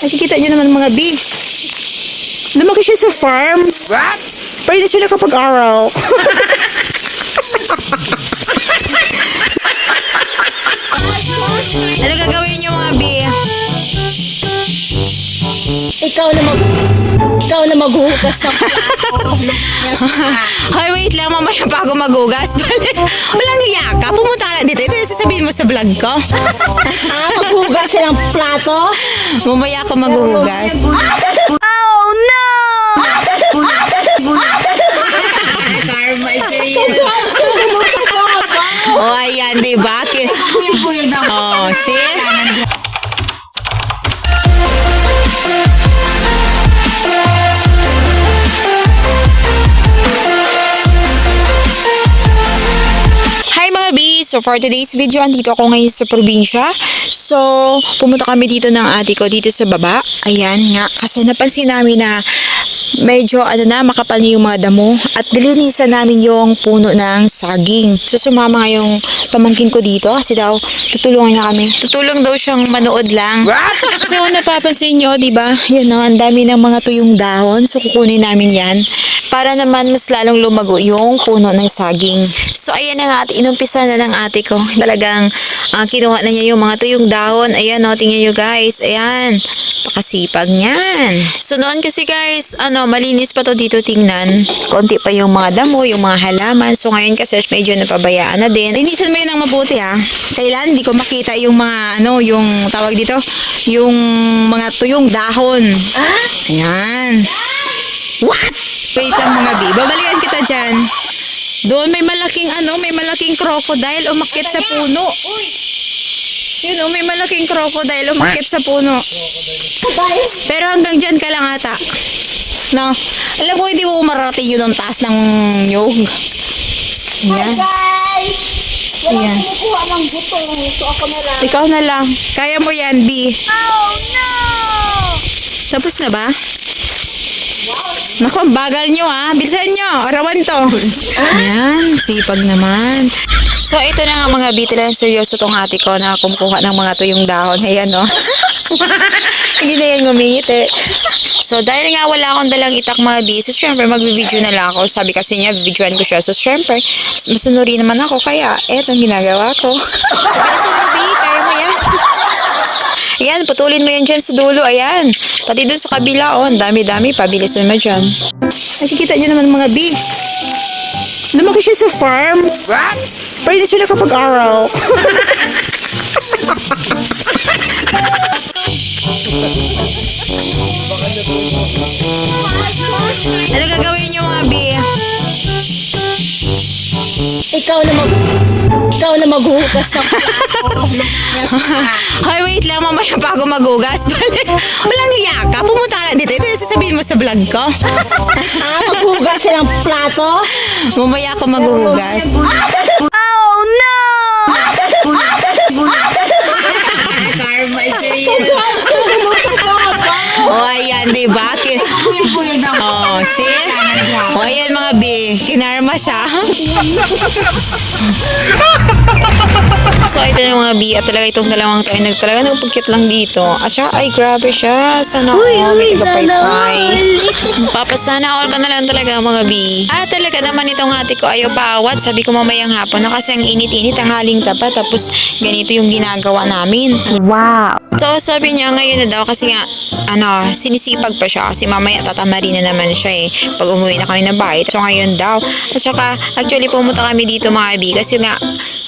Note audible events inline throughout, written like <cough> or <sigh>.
Nakikita nyo naman mga big. Lumaki siya sa farm. What? Pero hindi siya nakapag-aral. <laughs> Ikaw na maghuhugas ng plato. <laughs> Hoy, wait lang. Mamaya pa ako magugas. <laughs> Walang hiya ka. Pumunta ka lang dito. Ito yung sasabihin mo sa vlog ko. ha? Maghuhugas ka ng plato? Mamaya ako maghuhugas. So for today's video, andito ako ngayon sa probinsya. So, pumunta kami dito ng ate ko dito sa baba. Ayan nga, kasi napansin namin na medyo ano na, makapal na yung mga damo. At nilinisan namin yung puno ng saging. So sumama nga yung pamangkin ko dito kasi daw tutulungan niya kami. Tutulong daw siyang manood lang. What? <laughs> So kung napapansin nyo, di ba? Yan o, ang dami ng mga tuyong dahon. So kukunin namin yan. Para naman mas lalong lumago yung puno ng saging. So ayan na nga, at inumpisa na ng ate ko. Talagang ah, kinuha na niya yung mga tuyong dahon. Ayan o, tingnan nyo guys. Ayan. Pakasipag niyan. So noon kasi guys, ano, malinis pa to dito tingnan. Konti pa yung mga damo, yung mga halaman. So ngayon kasi medyo napabayaan na din. Linisan mo yun ng mabuti ha. Kailan hindi ko makita yung mga ano, yung tawag dito, yung mga tuyong dahon. Ayan. What? Wait lang mga bi. Babalikan kita dyan. Doon may malaking ano, may malaking crocodile umakit sa puno. Yun oh, may malaking crocodile umakit sa puno. Pero hanggang dyan ka lang ata. No. Alam ko hindi mo marating yun ang taas ng nyog. Ayan. Guys! Walang Ayan. kumukuha ng buto. So ako na lang. Ikaw na lang. Kaya mo yan, B. Oh no! Tapos na ba? Naku, ang bagal nyo ah. Bilisan nyo. Arawan to. Ayan, sipag naman. So, ito na nga mga B. Talagang seryoso tong ate ko na kumukuha ng mga tuyong dahon. Ayan, no? <laughs> Hindi na yan ngumingit eh. So, dahil nga wala akong dalang itak mga B, so syempre mag-video na lang ako. Sabi kasi niya, videoan ko siya. So, syempre, masunuri naman ako. Kaya, eto ang ginagawa ko. so, bilisan mo B. Kaya mo yan. <laughs> Ayan, putulin mo yan dyan sa dulo. Ayan. Pati dun sa kabila, oh. Ang dami-dami. Pabilisan mo dyan. Nakikita nyo naman mga big. Lumaki siya sa farm. What? Pero hindi siya nakapag-aral. <laughs> Ikaw na mag... Ikaw na maghuhugas ng plato. <laughs> Hoy, wait lang. Mamaya pa ako magugas. <laughs> Walang hiya ka. Pumunta ka lang dito. Ito yung sasabihin mo sa vlog ko. ha? <laughs> Maghuhugas ka ng plato? Mamaya ako maghuhugas. Oh no! Karma. Oh, ayan, di ba? Ki- Buyag-buyag na Oh, see? Kinarma siya. <laughs> so, ito na mga B. At talaga itong dalawang tayo nag talaga nagpagkit lang dito. At siya, ay grabe siya. Sana all. May tagapaypay. Papasana all ka na lang talaga mga B. At talaga naman itong ate ko ayaw paawat. Sabi ko mamayang hapon na kasi ang init-init ang haling tapat. Tapos ganito yung ginagawa namin. Wow! So, sabi niya ngayon na daw kasi nga, ano, sinisipag pa siya kasi mamaya tatamarin na naman siya eh pag umuwi na kami ng bahay. So, ngayon daw. At saka, actually pumunta kami dito mga bi kasi nga,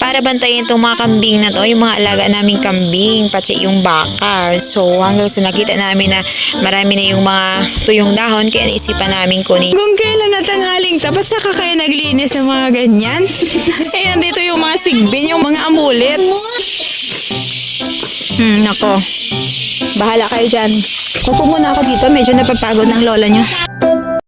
para bantayan itong mga kambing na to, yung mga alaga naming kambing, pati yung baka. So, hanggang sa nakita namin na marami na yung mga tuyong dahon, kaya naisipan namin kunin. Kung kailan natanghaling tapat saka kayo naglinis ng mga ganyan. <laughs> eh, andito yung mga sigbin, yung mga amulit. Hmm, nako. Bahala kayo dyan. Upo muna ako dito. Medyo napapagod ng lola nyo.